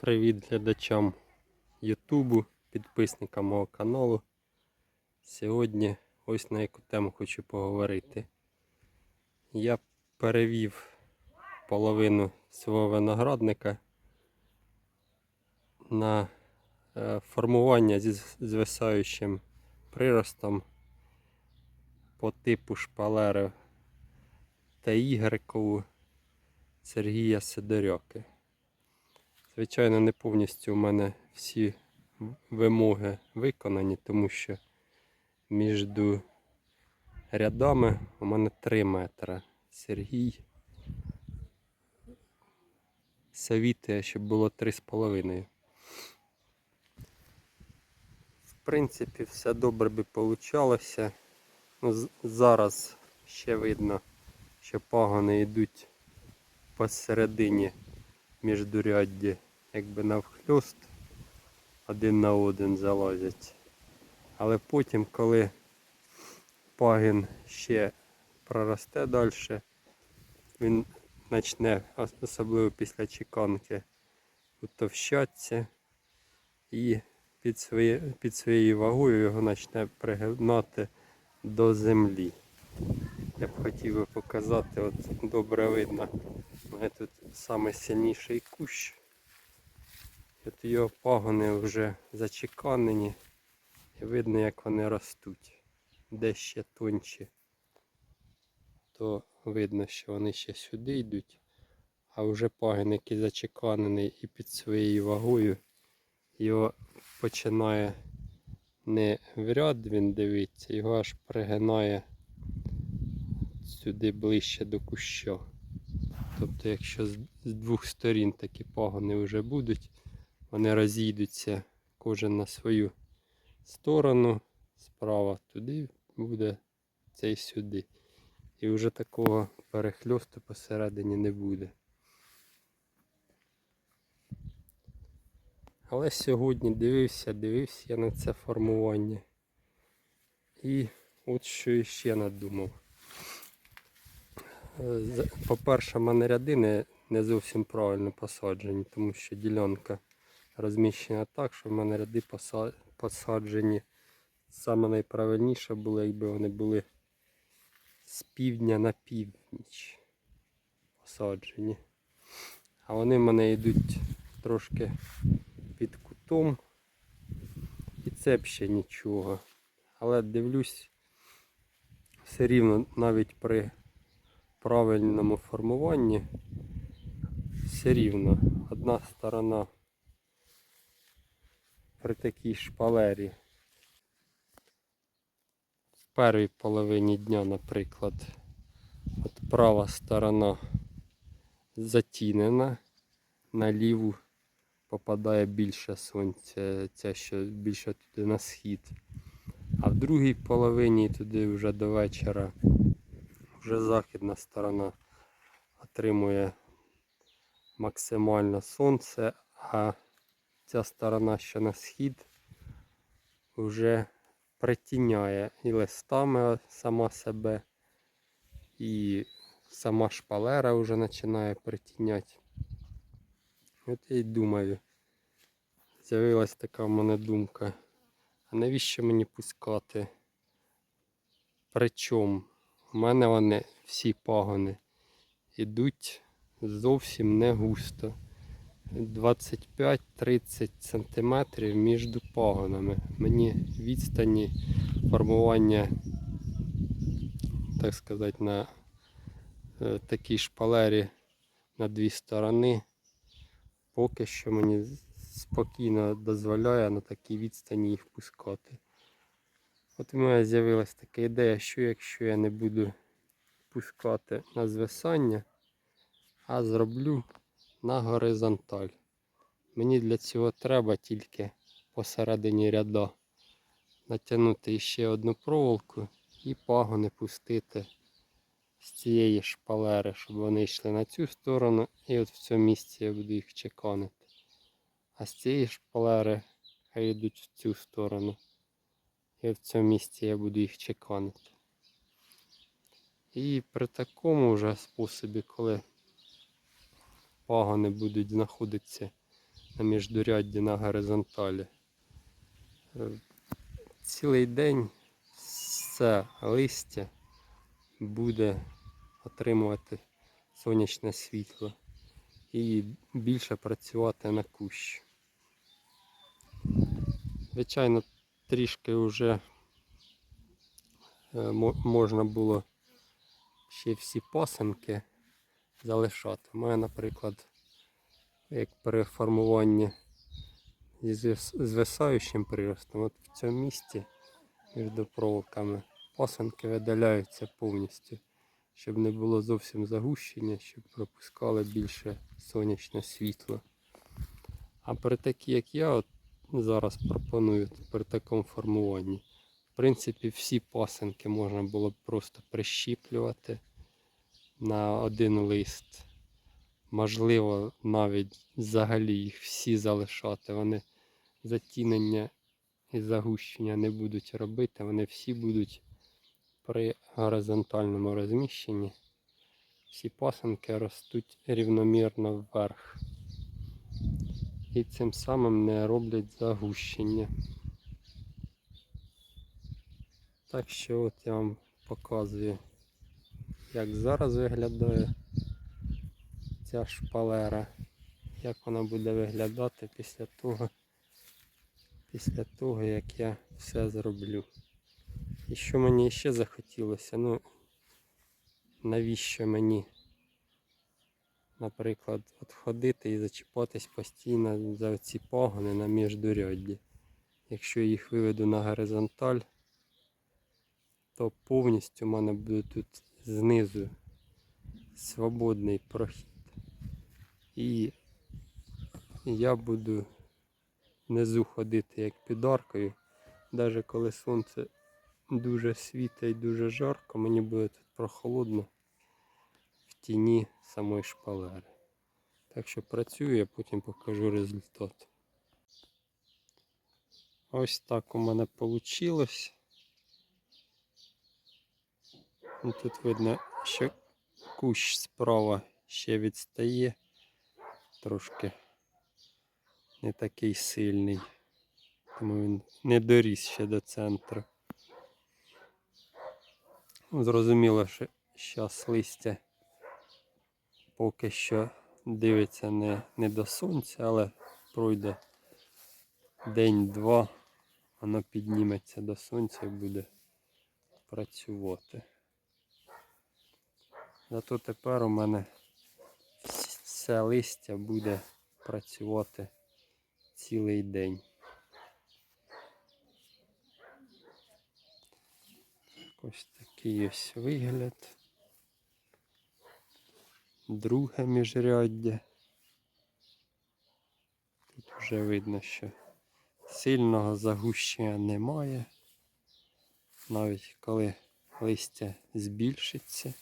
Привіт глядачам Ютубу, підписникам мого каналу. Сьогодні ось на яку тему хочу поговорити. Я перевів половину свого виноградника на е, формування зі звисаючим приростом по типу шпалери та ігрикову Сергія Сидоряки. Звичайно, не повністю у мене всі вимоги виконані, тому що між рядами у мене 3 метри. Сергій совітує, щоб було 3,5. В принципі, все добре би получалося. Ну, зараз ще видно, що пагони йдуть посередині міждурядді, якби навхльост один на один залазять. Але потім, коли пагін ще проросте далі, він почне, особливо після чеканки, утовщатися і під, своє, під своєю вагою його почне пригинати до землі. Я б хотів би показати, от добре видно. У мене тут найсильніший кущ. От його пагони вже зачеканені. І видно, як вони ростуть. Де ще тонші, то видно, що вони ще сюди йдуть. А вже пагін, який зачеканений і під своєю вагою, його починає не в ряд він дивиться, його аж пригинає сюди ближче до куща. Тобто, якщо з двох сторін такі пагони вже будуть, вони розійдуться кожен на свою сторону, справа туди буде, цей сюди. І вже такого перехльосту посередині не буде. Але сьогодні дивився, дивився я на це формування. І от що ще надумав. Е, По-перше, в мене ряди не зовсім правильно посаджені, тому що ділянка розміщена так, що в мене ряди посаджені саме найправильніше було, якби вони були з півдня на північ посаджені. А вони в мене йдуть трошки під кутом. І це б ще нічого. Але дивлюсь, все рівно навіть при правильному формуванні все рівно одна сторона при такій шпалері в першій половині дня, наприклад, от права сторона затінена, на ліву попадає більше сонця, ця що більше туди на схід. А в другій половині туди вже до вечора вже західна сторона отримує максимально сонце, а ця сторона, що на схід, вже притіняє і листами сама себе, і сама шпалера вже починає притіняти. От я й думаю, з'явилась така в мене думка. А навіщо мені пускати? Причому у мене вони всі пагони ідуть зовсім не густо. 25-30 см між пагонами. Мені відстані формування, так сказати, на е, такій шпалері на дві сторони. Поки що мені спокійно дозволяє на такій відстані їх пускати. От у мене з'явилася така ідея, що якщо я не буду пускати на звисання, а зроблю на горизонталь. Мені для цього треба тільки посередині ряда натягнути ще одну проволоку і пагони пустити з цієї шпалери, щоб вони йшли на цю сторону, і от в цьому місці я буду їх чеканити. А з цієї шпалери хай йдуть в цю сторону. І в цьому місці я буду їх чеканити. І при такому вже способі, коли пагони будуть знаходитися на міждурядді на горизонталі. Е, Цілий день все листя буде отримувати сонячне світло і більше працювати на кущ. Звичайно, трішки вже е, можна було ще всі пасенки залишати. У мене, наприклад, як при формуванні зі звис- звисаючим приростом, от в цьому місці між проволоками пасенки видаляються повністю, щоб не було зовсім загущення, щоб пропускали більше сонячне світло. А при такій, як я от зараз пропоную при такому формуванні, в принципі, всі пасенки можна було б просто прищіплювати на один лист. Можливо, навіть взагалі їх всі залишати. Вони затінення і загущення не будуть робити, вони всі будуть при горизонтальному розміщенні. Всі пасенки ростуть рівномірно вверх. І цим самим не роблять загущення. Так що от я вам показую, як зараз виглядає ця шпалера, як вона буде виглядати після того, після того, як я все зроблю. І що мені ще захотілося, ну навіщо мені, наприклад, от ходити і зачіпатись постійно за ці пагони на міждурядді. Якщо їх виведу на горизонталь, то повністю в мене буде тут знизу свободний прохід. І я буду внизу ходити як під аркою. Навіть коли сонце дуже світить і дуже жарко, мені буде тут прохолодно в тіні самої шпалери. Так що працюю, я потім покажу результат. Ось так у мене вийшло. Тут видно, що кущ справа ще відстає, трошки не такий сильний, тому він не доріс ще до центру. Ну, Зрозуміло, що зараз листя поки що дивиться не, не до сонця, але пройде день-два, воно підніметься до сонця і буде працювати. Зато тепер у мене вс- все листя буде працювати цілий день. Ось такий ось вигляд. Друге міжряддя. Тут вже видно, що сильного загущення немає. Навіть коли листя збільшиться,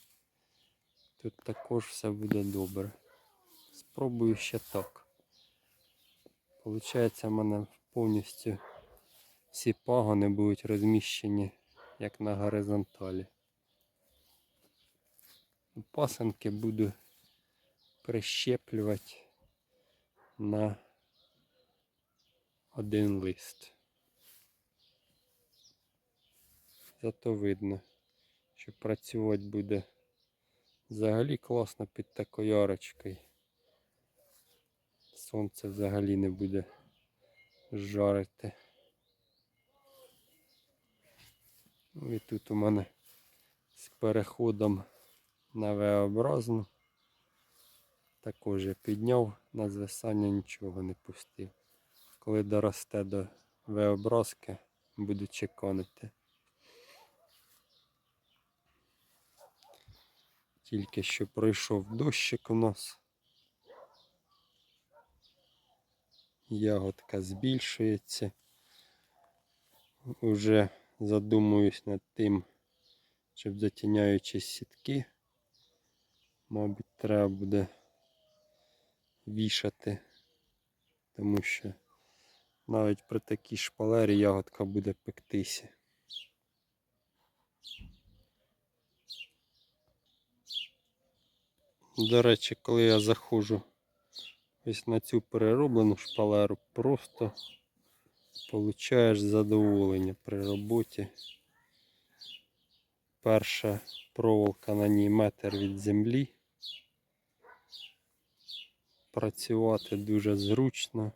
тут також все буде добре. Спробую ще так. Получається, в мене повністю всі пагони будуть розміщені як на горизонталі. Пасанки буду прищеплювати на один лист. Зато видно, що працювати буде взагалі класно під такою арочкою. Сонце взагалі не буде жарити. Ну і тут у мене з переходом на V-образну. Також я підняв, на звисання нічого не пустив. Коли доросте до V-образки, буду чеканити. Тільки що пройшов дощик у нас. Ягодка збільшується. Уже задумуюсь над тим, щоб затіняючи сітки, мабуть, треба буде вішати, тому що навіть при такій шпалері ягодка буде пектися. До речі, коли я заходжу Ось на цю перероблену шпалеру просто получаєш задоволення при роботі. Перша проволока на ній метр від землі. Працювати дуже зручно.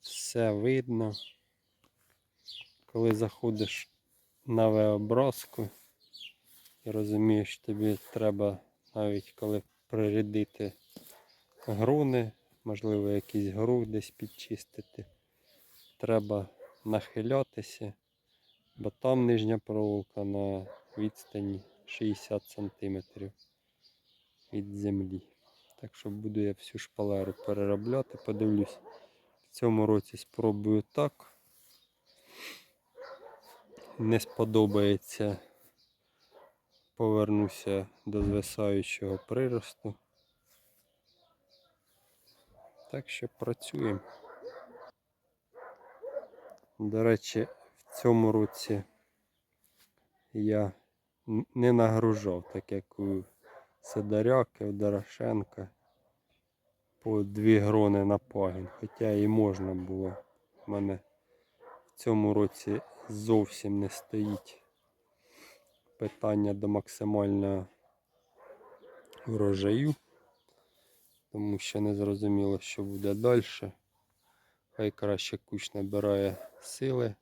Все видно. Коли заходиш на V-образку і розумієш, тобі треба навіть коли прирядити груни, можливо, якийсь гру десь підчистити, треба нахилятися, бо там нижня проволока на відстані 60 см від землі. Так що буду я всю шпалеру переробляти, подивлюсь. В цьому році спробую так. Не сподобається, повернуся до звисаючого приросту. Так що працюємо. До речі, в цьому році я не нагружав, так як у Сидоряки, у Дорошенка по дві грони на пагін. Хоча і можна було. У мене в цьому році зовсім не стоїть питання до максимального врожаю, тому що не зрозуміло, що буде далі. Хай краще кущ набирає сили.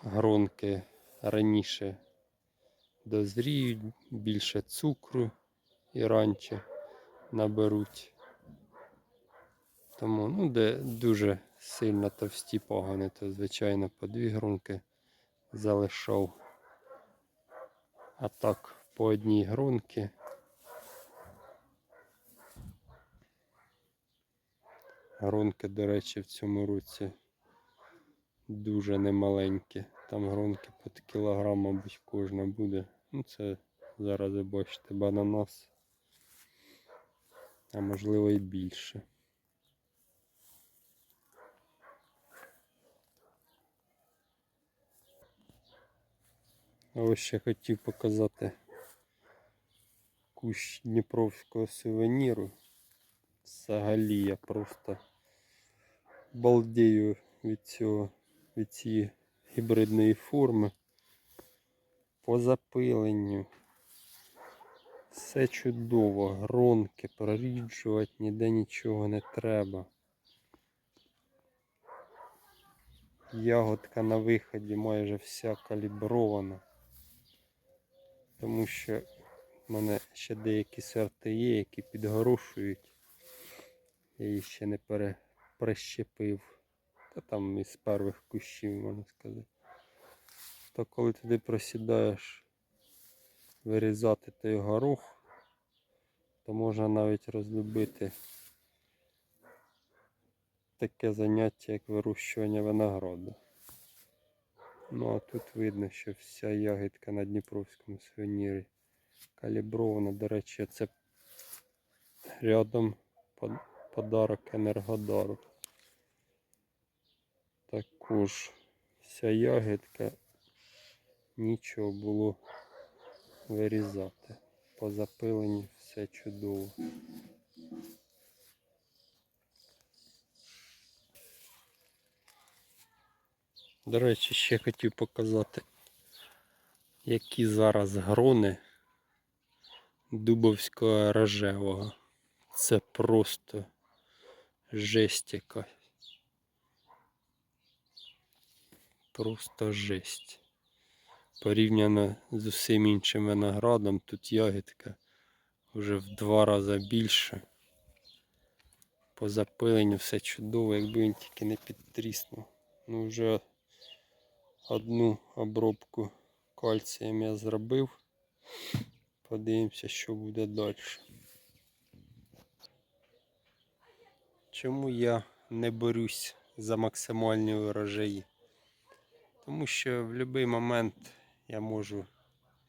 Гронки раніше дозріють, більше цукру і раніше наберуть. Тому, ну, де дуже сильно товсті погани, то звичайно по дві грунки залишав. А так, по одній грунки. Грунки, до речі, в цьому році дуже немаленькі. Там грунки під кілограм, мабуть, кожна буде. Ну, це зараз ви бачите бананас. А можливо і більше. Ось ще хотів показати кущ Дніпровського сувеніру. Взагалі я просто балдею від цього, від цієї гібридної форми. По запиленню. Все чудово, гронки, проріджувати ніде нічого не треба. Ягодка на виході майже вся калібрована. Тому що в мене ще деякі сорти є, які підгорошують. Я їх ще не прищепив. Та там із перших кущів, можна сказати. То коли туди просідаєш вирізати той горох, то можна навіть розлюбити таке заняття, як вирощування винограду. Ну а тут видно, що вся ягідка на Дніпровському сувенірі калібрована. До речі, це рядом подарок Енергодару. Також вся ягідка нічого було вирізати. По запиленні все чудово. До речі, ще хотів показати, які зараз грони дубовського рожевого. Це просто жесть якась. Просто жесть. Порівняно з усім іншим виноградом, тут ягідка вже в два рази більше. По запиленню все чудово, якби він тільки не підтріснув. Ну вже одну обробку кальцієм я зробив. Подивимося, що буде далі. Чому я не борюсь за максимальні урожаї? Тому що в будь-який момент я можу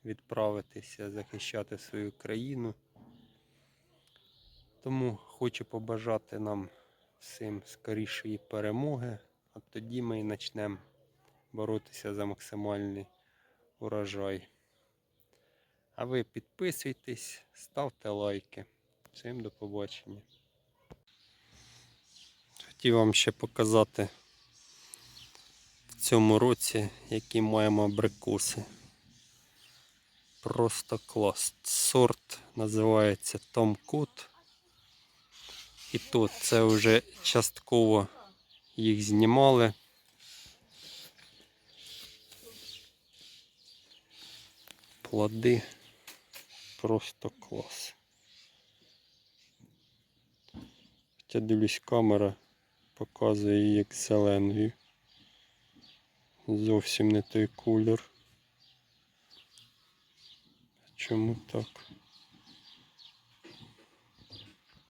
відправитися захищати свою країну. Тому хочу побажати нам всім скорішої перемоги, а тоді ми і почнемо боротися за максимальний урожай. А ви підписуйтесь, ставте лайки. Всім до побачення. Хотів вам ще показати в цьому році, які маємо абрикоси. Просто клас. Сорт називається Том Кут. І тут це вже частково їх знімали. Плоди просто клас. Хоча дивлюсь, камера показує її як зеленою. Зовсім не той колір. Чому так?